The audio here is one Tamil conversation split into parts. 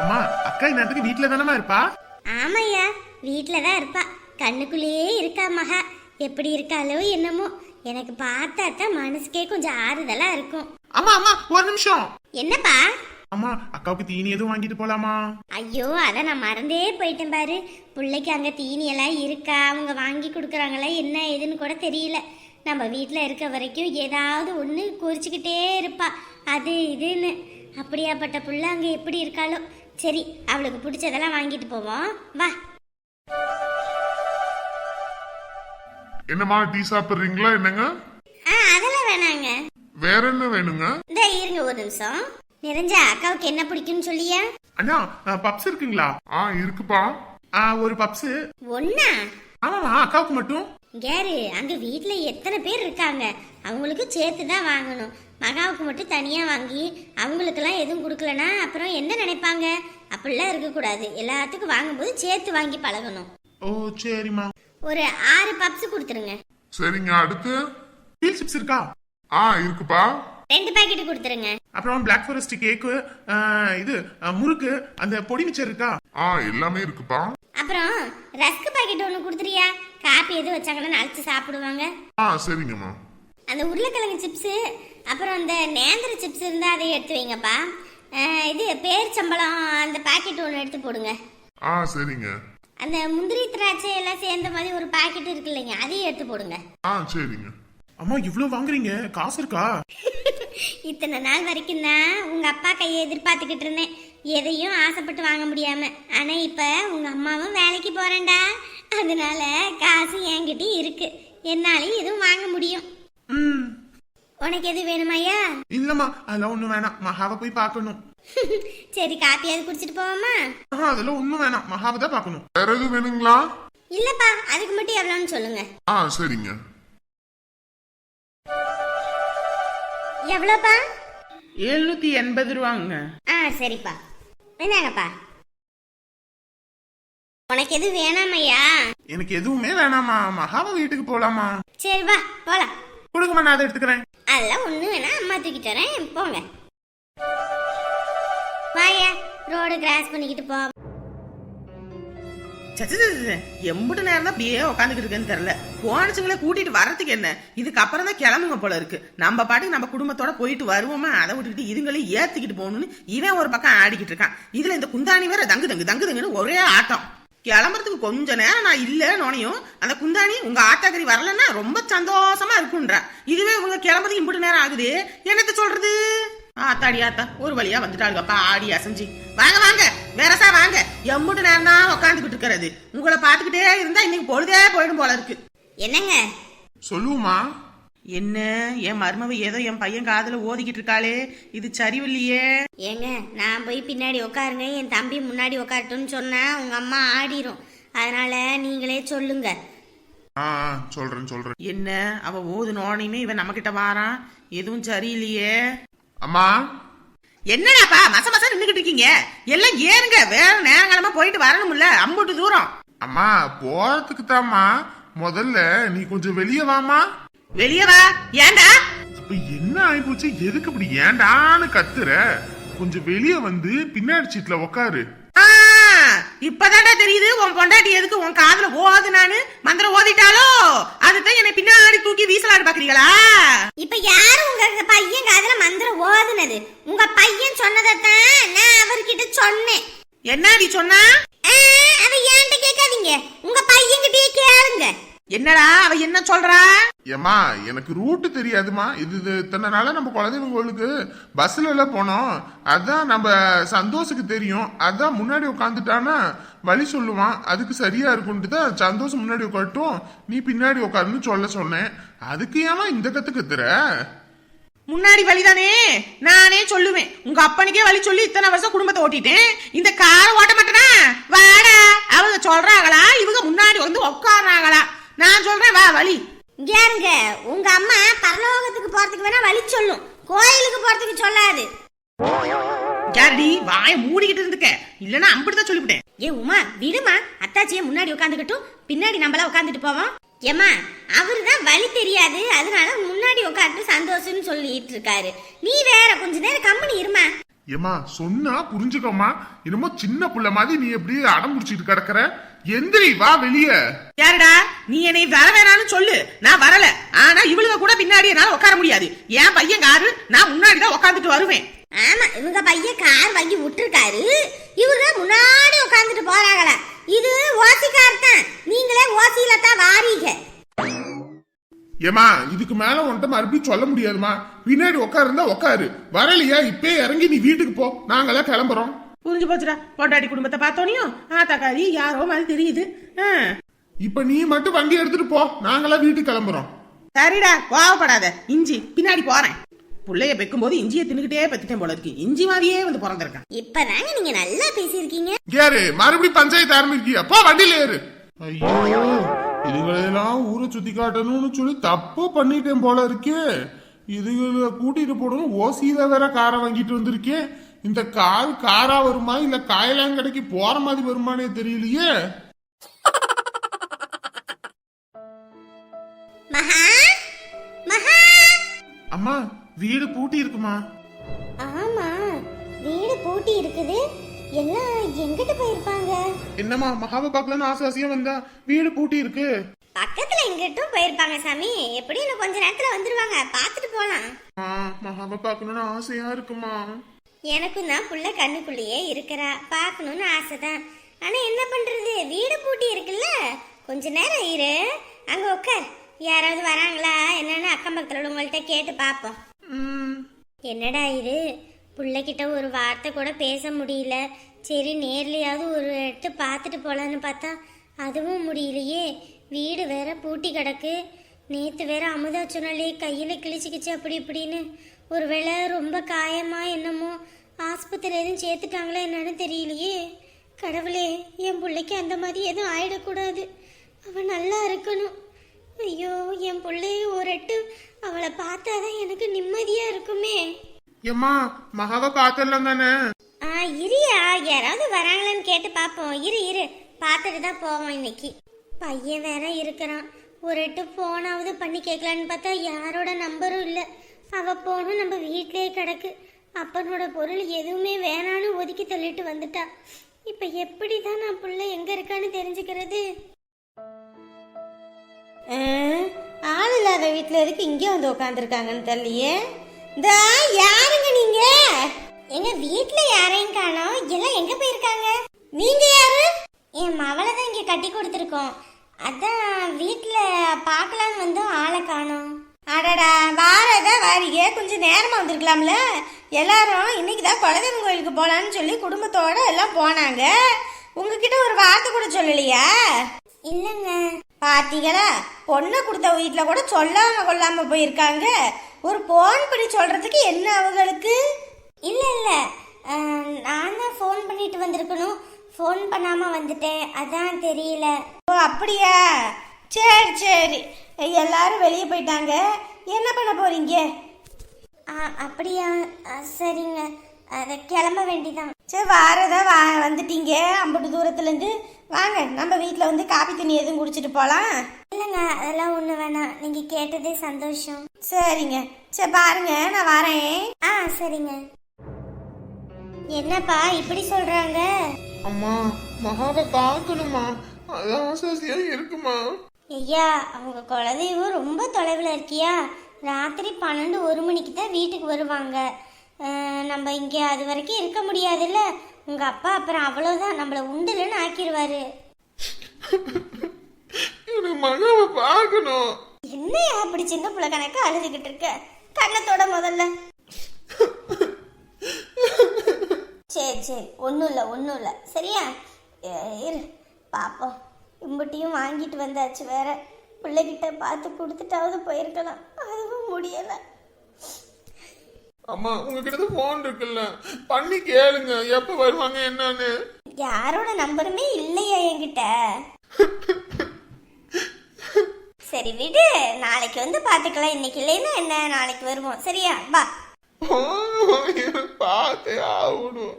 அம்மா அக்கா இந்நேரத்துக்கு வீட்டுல தானமா இருப்பா? ஆமையா வீட்டில் தான் இருப்பா. கண்ணுக்குள்ளேயே இருக்கா மகா. எப்படி இருக்காளோ என்னமோ. எனக்கு பார்த்தா தான் மனசுக்கே கொஞ்சம் ஆறுதலா இருக்கும். அம்மா அம்மா ஒரு நிமிஷம். என்னப்பா? அம்மா அக்காவுக்கு தீனி எதுவும் வாங்கிட்டு போலாமா? ஐயோ அதை நான் மறந்தே போயிட்டேன் பாரு. பிள்ளைக்கு அங்கே தீனியெல்லாம் இருக்கா? அவங்க வாங்கி கொடுக்குறாங்களா? என்ன ஏதுன்னு கூட தெரியல. நம்ம வீட்டில் இருக்க வரைக்கும் ஏதாவது ஒன்று குறிச்சிக்கிட்டே இருப்பா. அது இதுன்னு. அப்படியாப்பட்ட புள்ள அங்கே எப்படி இருக்காளோ. சரி அவளுக்கு பிடிச்சதெல்லாம் வாங்கிட்டு போவோம். வா. என்னம்மா டீ சாப்பிடுறீங்களா? என்னங்க? ஆ அதெல்லாம் வேணாங்க. வேற என்ன வேணுங்க? இந்த இருங்க ஒரு நிமிஷம். நிறைஞ்ச அக்காவுக்கு என்ன பிடிக்கும்னு சொல்லியா? அண்ணா பப்ஸ் இருக்குங்களா? ஆ இருக்குப்பா. ஆ, ஒரு பப்ஸ். ஒன்னா? ஆமாமா அக்காவுக்கு மட்டும். கேரு அங்க வீட்ல எத்தனை பேர் இருக்காங்க? அவங்களுக்கு சேர்த்து தான் வாங்கணும். மகாவுக்கு மட்டும் தனியா வாங்கி அவங்களுக்கெல்லாம் எதுவும் கொடுக்கலனா அப்புறம் என்ன நினைப்பாங்க? அப்படிலாம் இருக்கக்கூடாது. எல்லாத்துக்கும் வாங்கும்போது சேர்த்து வாங்கி பழகணும். ஓ சரிம்மா. ஒரு ஆறு பப்ஸ் கொடுத்துருங்க. சரிங்க அடுத்து? வீல் சிப்ஸ் இருக்கா? ஆ இருக்குப்பா. ரெண்டு பாக்கெட் கொடுத்துருங்க. அப்புறம் பிளாக் ஃபாரஸ்ட் கேக்கு இது முறுக்கு அந்த பொடி மிச்சர் இருக்கா? ஆ எல்லாமே இருக்குப்பா. அப்புறம் ரஸ்க் பாக்கெட் ஒன்று கொடுத்துறியா காப்பி எதுவும் வச்சாங்கன்னா அழைச்சி சாப்பிடுவாங்க. ஆ சரிங்கம்மா. அந்த உருளைக்கிழங்கு சிப்ஸு அப்புறம் அந்த நேந்திர சிப்ஸ் இருந்தால் அதை எடுத்து வைங்கப்பா. இது பேரிச்சம்பழம் அந்த பாக்கெட் ஒன்று எடுத்து போடுங்க. ஆ சரிங்க. அந்த முந்திரி திராட்சை எல்லாம் சேர்ந்த மாதிரி ஒரு பாக்கெட் இருக்கு இல்லைங்க அதையும் எடுத்து போடுங்க. ஆ சரிங்க. அம்மா இவ்ளோ வாங்குறீங்க காசு இருக்கா? இத்தனை நாள் வரைக்கும் தான் உங்க அப்பா கையை எதிர்பார்த்துக்கிட்டு இருந்தேன். எதையும் ஆசைப்பட்டு வாங்க முடியாம. ஆனா இப்ப உங்க அம்மாவும் வேலைக்கு போறேன்டா. அதனால காசு என்கிட்டயும் இருக்கு. என்னாலையும் எதுவும் வாங்க முடியும். ம். உனக்கு எது வேணுமாய்யா இல்லம்மா அதெல்லாம் ஒண்ணும் வேணாம். மகாவை போய் பார்க்கணும். சரி காப்பியாவது குடிச்சிட்டு போவோமா? ஆஹா, அதெல்லாம் ஒண்ணும் வேணாம். மகாவை தான் பார்க்கணும். வேற எதுவும் வேணுங்களா? இல்லப்பா அதுக்கு மட்டும் எவ்வளோன்னு சொல்லுங்க. ஆ சரிங்க. எவ்வளோப்பா? எழுநூத்தி எண்பது ரூபாங்க. ஆ சரிப்பா. என்னங்கப்பா உனக்கு எது வேணாமையா? எனக்கு எதுவுமே வேணாமா? மகாவை வீட்டுக்கு போலாமா? சரி வா போலாம். கொடுங்கம்மா நான் அதை எடுத்துக்கிறேன். அதெல்லாம் ஒண்ணு வேணா அம்மா தூக்கி தரேன் போங்க. வாயா ரோடு கிராஸ் பண்ணிக்கிட்டு போ. சச்ச, சச்ச, சச்ச. எம்புட்டு நேரம் தான் அப்படியே உட்காந்துக்கிட்டு இருக்கேன்னு தெரியல. போனச்சுங்களே கூட்டிட்டு வர்றதுக்கு என்ன? இதுக்கு அப்புறம் தான் கிளம்புங்க போல இருக்கு. நம்ம பாட்டுக்கு நம்ம குடும்பத்தோட போயிட்டு வருவோமா? அதை விட்டுக்கிட்டு இதுங்களையும் ஏத்திக்கிட்டு போகணும்னு இவன் ஒரு பக்கம் ஆடிக்கிட்டு இருக்கான். இதுல இந்த குந்தாணி வேற தங்கு தங்கு தங்கு தங்குன்னு ஒரே ஆட்டம். கிளம்புறதுக்கு கொஞ்ச நேரம் நான் இல்ல நோனையும். அந்த குந்தாணி உங்க ஆத்தாக்கறி வரலன்னா ரொம்ப சந்தோஷமா இருக்குன்றா இதுவே இவங்க கிளம்புறதுக்கு இம்புட்டு நேரம் ஆகுது. என்னத்த சொல்றது? ஆத்தாடி ஆத்தா ஒரு வழியா வந்துட்டாளுங்கப்பா ஆடி அசைஞ்சு. வாங்க வாங்க. வேறசா வாங்க. எம்புட்டு நேரம் தான் உட்காந்துக்கிட்டு இருக்கிறது. உங்களை பாத்துக்கிட்டே இருந்தா இன்னைக்கு பொழுதே போயிடும் போல இருக்கு. என்னங்க? சொல்லுவோமா என்ன? என் மருமவ ஏதோ என் பையன் காதுல ஓதிக்கிட்டு இருக்காளே இது சரிவில்லையே. ஏங்க நான் போய் பின்னாடி உட்காருங்க என் தம்பி முன்னாடி உட்காரட்டும்னு சொன்னா உங்க அம்மா ஆடிரும். அதனால நீங்களே சொல்லுங்க. ஆ ஆ, சொல்றேன் சொல்றேன். என்ன? அவ ஓது நோனையுமே இவன் நம்ம கிட்ட வாரான். எதுவும் சரியில்லையே. அம்மா? என்னடாப்பா மச மச நின்னுகிட்டு இருக்கீங்க? எல்லாம் ஏறுங்க. வேற நேரங்காலமா போயிட்டு வரணும்ல. அம்புட்டு தூரம். அம்மா போறதுக்கு முதல்ல நீ கொஞ்சம் வெளியே வாமா வெளியே வா. ஏன்டா அப்ப என்ன ஆயிப்போச்சு? எதுக்கு இப்படி ஏண்டான்னு கத்துற? கொஞ்சம் வெளியே வந்து பின்னாடி சீட்ல உக்காரு. ஆ, இப்பதான்டா தெரியுது. உன் பொண்டாட்டி எதுக்கு உன் காதுல ஓது நானு மந்திரம் ஓதிட்டாலோ அதுதான் என்னை பின்னாடி தூக்கி வீசலாடு பாக்குறீங்களா? இப்ப யாரு உங்க பையன் காதுல மந்திரம் ஓதுனது? உங்க பையன் சொன்னதைத்தான் நான் அவர்கிட்ட சொன்னேன். என்னடி சொன்னா? அதை ஏன்ட்ட கேட்காதீங்க. உங்க பையன்கிட்டயே கேளுங்க. என்னடா அவ என்ன சொல்றா? ஏம்மா எனக்கு ரூட்டு தெரியாதுமா இது இது இத்தனை நாளா நம்ம குழந்தைங்களுக்கு பஸ்ல எல்லாம் போனோம். அதான் நம்ம சந்தோஷுக்கு தெரியும். அதான் முன்னாடி உட்காந்துட்டானா வழி சொல்லுவான். அதுக்கு சரியா இருக்கும்ட்டு தான் சந்தோஷம் முன்னாடி உட்காட்டும் நீ பின்னாடி உட்காருன்னு சொல்ல சொன்னேன். அதுக்கு ஏமா இந்த கத்து கத்துற? முன்னாடி வழிதானே? நானே சொல்லுவேன். உங்க அப்பனுக்கே வழி சொல்லி இத்தனை வருஷம் குடும்பத்தை ஓட்டிட்டேன். இந்த காரை ஓட்ட மாட்டேனா? வாடா. அவங்க சொல்றாங்களா? இவங்க முன்னாடி வந்து உட்கார்றாங்களா? நான் சொல்றேன் வா வழி இங்க இருங்க. உங்க அம்மா பரலோகத்துக்கு போறதுக்கு வேணா வழி சொல்லும். கோயிலுக்கு போறதுக்கு சொல்லாது. யாரடி? வாய மூடிக்கிட்டு இருந்துக்க. இல்லனா அம்பிட்டு சொல்லிவிட்டேன். ஏ உமா விடுமா. அத்தாச்சியே முன்னாடி உட்காந்துக்கட்டும். பின்னாடி நம்மள உட்காந்துட்டு போவோம். ஏமா அவரு தான் வழி தெரியாது. அதனால முன்னாடி உட்காந்து சந்தோஷம்னு சொல்லிட்டு இருக்காரு. நீ வேற கொஞ்ச நேரம் கம்மனி இருமா. ஏமா சொன்னா புரிஞ்சுக்கோமா என்னமோ சின்ன புள்ள மாதிரி நீ எப்படி அடம் முடிச்சிட்டு கிடக்குற. எந்திரி வா வெளியே. யாருடா? நீ என்னை வர வேணாம்னு சொல்லு. நான் வரல. ஆனா இவளுங்க கூட பின்னாடி என்னால உட்கார முடியாது. என் பையன் காரு நான் முன்னாடி தான் உட்காந்துட்டு வருவேன். ஆமா இவங்க பையன் கார் வாங்கி விட்டுருக்காரு. இவங்க முன்னாடி உட்காந்துட்டு போறாங்களா. இது ஓசி கார் தான் நீங்களே ஓசியில தான் வாரீங்க. ஏமா இதுக்கு மேல உன்கிட்ட மறுபடியும் சொல்ல முடியாதுமா பின்னாடி உட்காருந்தா உட்காரு வரலையா இப்பே இறங்கி நீ வீட்டுக்கு போ. நாங்கெல்லாம் கிளம்புறோம். புரிஞ்சு போச்சுடா. பொண்டாட்டி குடும்பத்தை பார்த்தோனியும் ஆத்தாக்காரி யாரோ மாதிரி தெரியுது. இப்ப நீ மட்டும் வண்டி எடுத்துட்டு போ. நாங்கெல்லாம் வீட்டுக்கு கிளம்புறோம். சரிடா கோவப்படாத. இஞ்சி பின்னாடி போறேன். புள்ளைய பெக்கும்போது இஞ்சியை தின்னுக்கிட்டே பெத்துட்டேன் போல இருக்கு. இஞ்சி மாதிரியே வந்து பிறந்திருக்கேன். இப்பதாங்க நீங்க நல்லா பேசியிருக்கீங்க. ஏறு மறுபடியும் பஞ்சாயத்து ஆரம்பிக்கியா? போ வண்டியில ஏறு. ஐயோ. இதுகளெல்லாம் ஊரை சுத்தி காட்டணும்னு சொல்லி தப்பு பண்ணிட்டேன் போல இருக்கே. இதுகளை கூட்டிட்டு போடணும். ஓசியில வேற காரை வாங்கிட்டு வந்திருக்கேன் இந்த கால் காரா வருமா இல்ல காயலாங்கடைக்கு போற மாதிரி வருமானே தெரியலையே. அம்மா வீடு பூட்டி இருக்குமா? ஆமா வீடு பூட்டி இருக்குது. எல்லாம் எங்கிட்ட போயிருப்பாங்க? என்னம்மா மகாவை பார்க்கலன்னு ஆசை ஆசையா வந்தா வீடு பூட்டி இருக்கு. பக்கத்துல எங்கிட்டும் போயிருப்பாங்க சாமி. எப்படி இன்னும் கொஞ்ச நேரத்துல வந்துருவாங்க. பாத்துட்டு போலாம். ஆ, மகாவை பார்க்கணும்னு ஆசையா இருக்குமா? எனக்கும் தான் புள்ள கண்ணுக்குள்ளேயே இருக்கிறா. பார்க்கணும்னு ஆசைதான். ஆனா என்ன பண்றது? வீடு பூட்டி இருக்குல்ல. கொஞ்ச நேரம் இரு. அங்க உட்கார் யாராவது வராங்களா? என்னன்னு அக்கம் பக்கத்துல உள்ளவங்கள்ட்ட கேட்டு பார்ப்போம். ம். என்னடா இது? பிள்ளைக்கிட்ட ஒரு வார்த்தை கூட பேச முடியல. சரி நேர்லையாவது ஒரு எட்டு பார்த்துட்டு போகலான்னு பார்த்தா அதுவும் முடியலையே. வீடு வேற பூட்டி கிடக்கு. நேற்று வேற அமுதா சொன்னாலே கையில் கிழிச்சிக்கிச்சு அப்படி இப்படின்னு. ஒருவேளை ரொம்ப காயமா என்னமோ ஆஸ்பத்திரி எதுவும் சேர்த்துட்டாங்களா என்னன்னு தெரியலையே. கடவுளே என் பிள்ளைக்கு அந்த மாதிரி எதுவும் ஆயிடக்கூடாது. அவன் நல்லா இருக்கணும். ஐயோ என் பிள்ளைய ஒரு எட்டு அவளை பார்த்தாதான் எனக்கு நிம்மதியாக இருக்குமே. ஏம்மா மகாவை பார்த்தலாம் தானே? ஆ இரியா யாராவது வராங்களான்னு கேட்டு பார்ப்போம். இரு இரு. பார்த்துட்டு தான் போவோம் இன்னைக்கு. பையன் வேற இருக்கிறான். ஒரு எட்டு ஃபோனாவது பண்ணி கேட்கலான்னு பார்த்தா யாரோட நம்பரும் இல்லை. அவ போனும் நம்ம வீட்டிலே கிடக்கு. அப்பனோட பொருள் எதுவுமே வேணான்னு ஒதுக்கி தள்ளிட்டு வந்துட்டா. இப்போ எப்படி தான் நான் புள்ள எங்கே இருக்கான்னு தெரிஞ்சுக்கிறது? ஆள் இல்லாத வீட்டில் இருக்கு இங்கே வந்து உட்காந்துருக்காங்கன்னு தெரியலையே. இந்த நீங்க எங்க வீட்ல யாரையும் காணோம். எல்லாம் எங்க போயிருக்காங்க? நீங்க யாரு? என் மவளை தான் இங்க கட்டி கொடுத்துருக்கோம். அதான் வீட்ல பார்க்கலான்னு வந்தோம் ஆளை காணோம். அடடா வாரதா வாரிக கொஞ்சம் நேரமா வந்திருக்கலாம்ல. எல்லாரும் இன்னைக்கு தான் குலதெய்வம் கோயிலுக்கு போலான்னு சொல்லி குடும்பத்தோட எல்லாம் போனாங்க. உங்ககிட்ட ஒரு வார்த்தை கூட சொல்லலையா? இல்லைங்க. பாத்தீங்களா? பொண்ணை கொடுத்த வீட்டில் கூட சொல்லாம கொள்ளாம போயிருக்காங்க. ஒரு போன் பண்ணி சொல்றதுக்கு என்ன அவங்களுக்கு? இல்ல இல்ல. நான் தான் ஃபோன் பண்ணிட்டு வந்திருக்கணும். ஃபோன் பண்ணாம வந்துட்டேன். அதான் தெரியல. ஓ அப்படியா? சரி சரி. எல்லாரும் வெளியே போயிட்டாங்க. என்ன பண்ண போறீங்க? அப்படியா? சரிங்க. அதை கிளம்ப வேண்டிதான். சரி வாரதா வா வந்துட்டீங்க. அம்பட்டு தூரத்துலேருந்து. வாங்க நம்ம வீட்டில் வந்து காபி தண்ணி எதுவும் குடிச்சிட்டு போகலாம் இல்லைங்க அதெல்லாம் ஒன்றும் வேணாம். நீங்கள் கேட்டதே சந்தோஷம். சரிங்க. சரி பாருங்க. நான் வரேன். ஆ சரிங்க. என்னப்பா இப்படி சொல்கிறாங்க அம்மா மகாவை பார்க்கணுமா? அதான் ஆசை ஆசையா இருக்குமா? ஐயா அவங்க குலதெய்வம் ரொம்ப தொலைவில் இருக்கியா? ராத்திரி பன்னெண்டு ஒரு மணிக்கு தான் வீட்டுக்கு வருவாங்க. அஹ், நம்ம இங்கே அது வரைக்கும் இருக்க முடியாதுல்ல. உங்கள் அப்பா அப்புறம் அவ்வளோதான் நம்மளை உண்டுலன்னு ஆக்கிடுவாரு எனக்கு மகாவை பார்க்கணும். என்னையா அப்படி சின்ன பிள்ளை கணக்கு அழுதுகிட்டு இருக்க? கண்ணத்தோட முதல்ல. சரி சரி ஒன்றும் இல்லை ஒன்றும் இல்லை சரியா இரு பாப்போம். இம்புட்டியும் வாங்கிட்டு வந்தாச்சு வேற. பிள்ளைகிட்ட பார்த்து கொடுத்துட்டாவது போயிருக்கலாம். அதுவும் முடியலை. அம்மா உங்ககிட்ட போன் இருக்குல்ல. பண்ணி கேளுங்க. எப்ப வருவாங்க என்னன்னு. யாரோட நம்பருமே இல்லையா என்கிட்ட? சரி விடு. நாளைக்கு வந்து பார்த்துக்கலாம். இன்னைக்கு இல்லைன்னா என்ன? நாளைக்கு வருவோம். சரியா? பா பார்த்தே ஆகணும்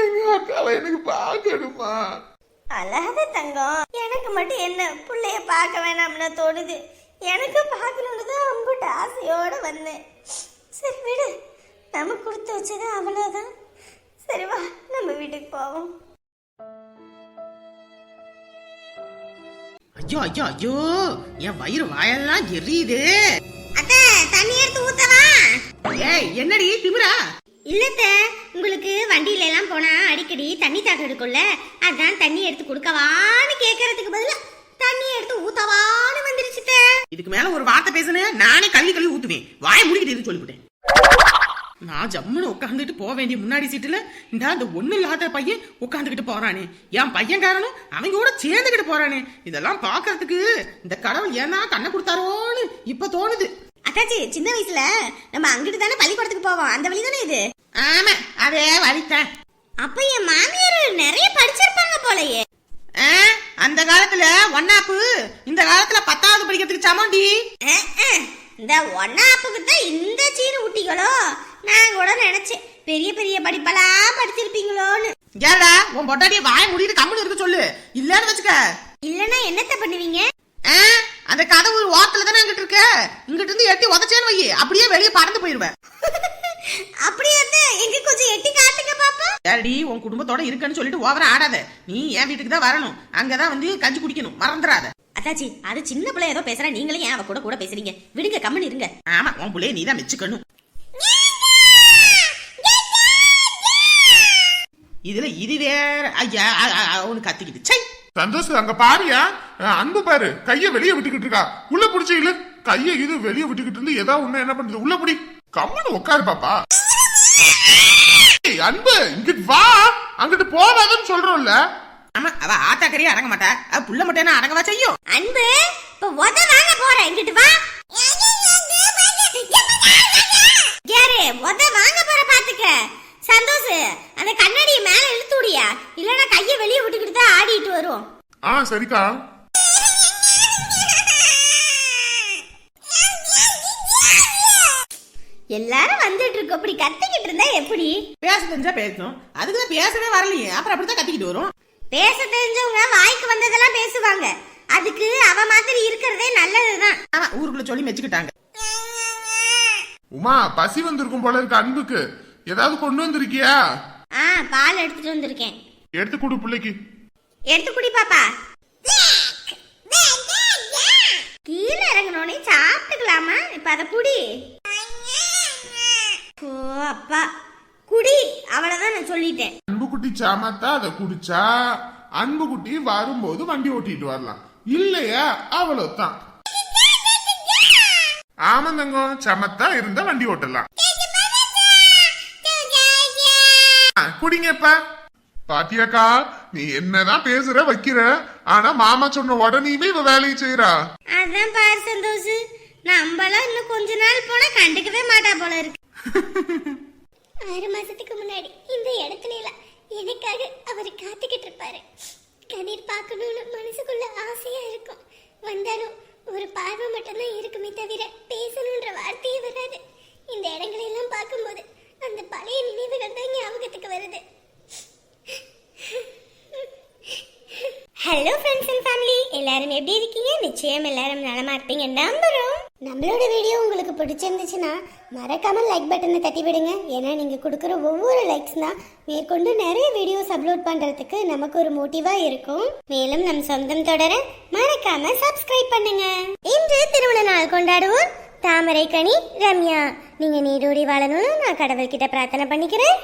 எங்க அக்காவை எனக்கு பார்க்கணுமா? அழாத தங்கம். எனக்கு மட்டும் என்ன புள்ளைய பார்க்க வேணாம்னு தோணுது. எனக்கு பார்க்கணும்னு தான் அம்புட்டு ஆசையோட வந்தேன். சரி விடு. நம்ம கொடுத்து வச்சது அவ்வளோதான் சரி வா. நம்ம வீட்டுக்கு போவோம். ஐயோ ஐயோ ஐயோ. என் வயிறு வாயெல்லாம் எரியுது. அத்தை தண்ணி எடுத்து ஊத்தவா? ஏய் என்னடி திமிரா? இல்லத்த உங்களுக்கு வண்டியில எல்லாம் போனா அடிக்கடி தண்ணி தாக்கம் எடுக்கும்ல அதான் தண்ணி எடுத்து கொடுக்கவான்னு கேக்குறதுக்கு பதிலா தண்ணி எடுத்து ஊத்தவான்னு வந்துருச்சு இதுக்கு மேல ஒரு வார்த்தை பேசுனேன் நானே கள்ளி கல்வி ஊத்துவேன். வாய முடிக்கிட்டு சொல்லிவிட்டேன்? நான் ஜம்முன்னு உட்காந்துட்டு போக வேண்டிய முன்னாடி சீட்டுல இந்த அந்த ஒண்ணு இல்லாத பையன் உட்காந்துக்கிட்டு போறானே. என் பையன் காரணம் அவங்க கூட சேர்ந்துக்கிட்டு போறானே. இதெல்லாம் பாக்குறதுக்கு இந்த கடவுள் ஏன்னா கண்ணை கொடுத்தாரோன்னு இப்ப தோணுது. அத்தாச்சி சின்ன வயசுல நம்ம அங்கிட்டு தானே பள்ளிக்கூடத்துக்கு போவோம். அந்த வழி தானே இது? ஆமா அதே வலித்தேன் அப்ப என் மாமியார் நிறைய படிச்சிருப்பாங்க போலயே. அந்த காலத்துல ஒன்னாப்பு இந்த காலத்துல பத்தாவது படிக்கிறதுக்கு சமண்டி. இந்த ஒன்னாப்புக்கு தான் இந்த சீனு ஊட்டிகளோ நான் கூட நினைச்சேன். பெரிய பெரிய படிப்பெல்லாம் படிச்சிருப்பீங்களோன்னு. ஏடா உன் பொட்டாட்டிய வாய முடிட்டு கம்முன்னு இருக்க சொல்லு. இல்லன்னு வச்சுக்க. இல்லனா என்னத்த பண்ணுவீங்க? அந்த கதவு ஒரு ஓரத்துல தானே அங்கிட்டு இருக்க? இங்கிட்டு இருந்து எட்டி உதச்சேன்னு வை. அப்படியே வெளியே பறந்து போயிருவேன் அப்படியே அத்தை, எங்க கொஞ்சம் எட்டி காட்டுங்க பாப்பா. ஏடி உன் குடும்பத்தோட இருக்கன்னு சொல்லிட்டு ஓவரா ஆடாத. நீ என் வீட்டுக்கு தான் வரணும். அங்கதான் வந்து கஞ்சி குடிக்கணும். மறந்துடாத. அத்தாச்சி அது சின்ன பிள்ளை ஏதோ பேசுறா. நீங்களே ஏன் அவ கூட கூட பேசுறீங்க? விடுங்க கம்மன் இருங்க. ஆமா உன் புள்ளைய நீ தான் மெச்சுக்கணும் இதுல இது வேற. ஐயா அவனு கத்திக்கிட்டு. சை சந்தோஷ் அங்க பாரியா? அன்பு பாரு. கைய வெளியே விட்டுக்கிட்டு இருக்கா. உள்ள புடிச்சு இல்ல கைய இது வெளியே விட்டுக்கிட்டு இருந்து ஏதோ ஒண்ணு என்ன பண்றது? உள்ள புடி. கம்முன்னு உட்காரு பாப்பா. அன்பு இங்கிட்டு வா. அங்கிட்டு போவாதன்னு சொல்றோம்ல. ஆமா அவ ஆத்தாக்கரையே அடங்க மாட்டா. புள்ள மட்டும் அடங்கவா செய்யும்? அன்பு இப்ப உத வாங்க போறேன். இங்கிட்டு வா யாரு உத வாங்க போற பாத்துக்க சந்தோஷ் அந்த கண்ணாடியை மேல இழுத்து விடியா இல்லனா கைய வெளிய விட்டுக்கிட்டு தான் ஆடிட்டு வரும் ஆ சரிக்கா? எல்லாரும் வந்துட்டு இருக்கோம். இப்படி கத்திக்கிட்டு இருந்தா எப்படி? பேச தெரிஞ்சா பேசணும். அதுக்கு தான் பேசவே வரலையே. அப்புறம் அப்படித்தான் கத்திக்கிட்டு வரும். பேச தெரிஞ்சவங்க வாய்க்கு வந்ததெல்லாம் பேசுவாங்க. அதுக்கு அவ மாதிரி இருக்கிறதே நல்லதுதான். ஆமா ஊருக்குள்ள சொல்லி மெச்சுக்கிட்டாங்க. உமா பசி வந்திருக்கும் போல இருக்கு அன்புக்கு. ஏதாவது கொண்டு வந்திருக்கியா? ஆ பால் எடுத்துட்டு வந்திருக்கேன். எடுத்து கொடு பிள்ளைக்கு. எடுத்து குடி பாப்பா. கீழே இறங்கணுனே சாப்பிட்டுக்கலாமா? இப்ப அத குடி. ஓ அப்பா. குடி. அவ்வளவுதான் நான் சொல்லிட்டேன். அன்பு குட்டி சாமத்தா அதை குடிச்சா அன்பு குட்டி வரும்போது வண்டி ஓட்டிட்டு வரலாம். இல்லையா? அவ்வளவுதான். ஆமா தங்கம். சமத்தா இருந்தா வண்டி ஓட்டலாம். குடிங்கப்பா. பாத்தியாக்கா நீ என்னதான் பேசுற வைக்கிற? ஆனா மாமா சொன்ன உடனேயுமே இவ வேலையை செய்யறா அதான் பாரு சந்தோஷ். நம்மளாம் இன்னும் கொஞ்ச நாள் போனா கண்டுக்கவே மாட்டா போல இருக்கு. ஆறு மாசத்துக்கு முன்னாடி இந்த இடத்துல எல்லாம் எனக்காக அவர் காத்துக்கிட்டு இருப்பாரு. கதிர் பார்க்கணும்னு மனசுக்குள்ள ஆசையா இருக்கும். வந்தாலும் ஒரு பார்வை மட்டும்தான் இருக்குமே தவிர பேசணுன்ற வார்த்தையே வராது. இந்த இடங்களை எல்லாம் பார்க்கும்போது அந்த பழைய நினைவுகள் தான் ஞாபகத்துக்கு வருது. ஹலோ ஃப்ரெண்ட்ஸ் அண்ட் ஃபேமிலி எல்லாரும் எப்படி இருக்கீங்க? நிச்சயம் எல்லாரும் நலமா இருப்பீங்க நம்புறோம் நம்மளோட வீடியோ உங்களுக்கு பிடிச்சிருந்துச்சுன்னா மறக்காம லைக் பட்டனை தட்டி விடுங்க. ஏன்னா நீங்க கொடுக்குற ஒவ்வொரு லைக்ஸ் தான் மேற்கொண்டு நிறைய வீடியோஸ் அப்லோட் பண்றதுக்கு நமக்கு ஒரு மோட்டிவா இருக்கும். மேலும் நம் சொந்தம் தொடர மறக்காம சப்ஸ்கிரைப் பண்ணுங்க. இன்று திருமண நாள் கொண்டாடுவோம் தாமரை கனி ரம்யா. நீங்க நீடோடி வாழணும்னு நான் கடவுள்கிட்ட பிரார்த்தனை பண்ணிக்கிறேன்.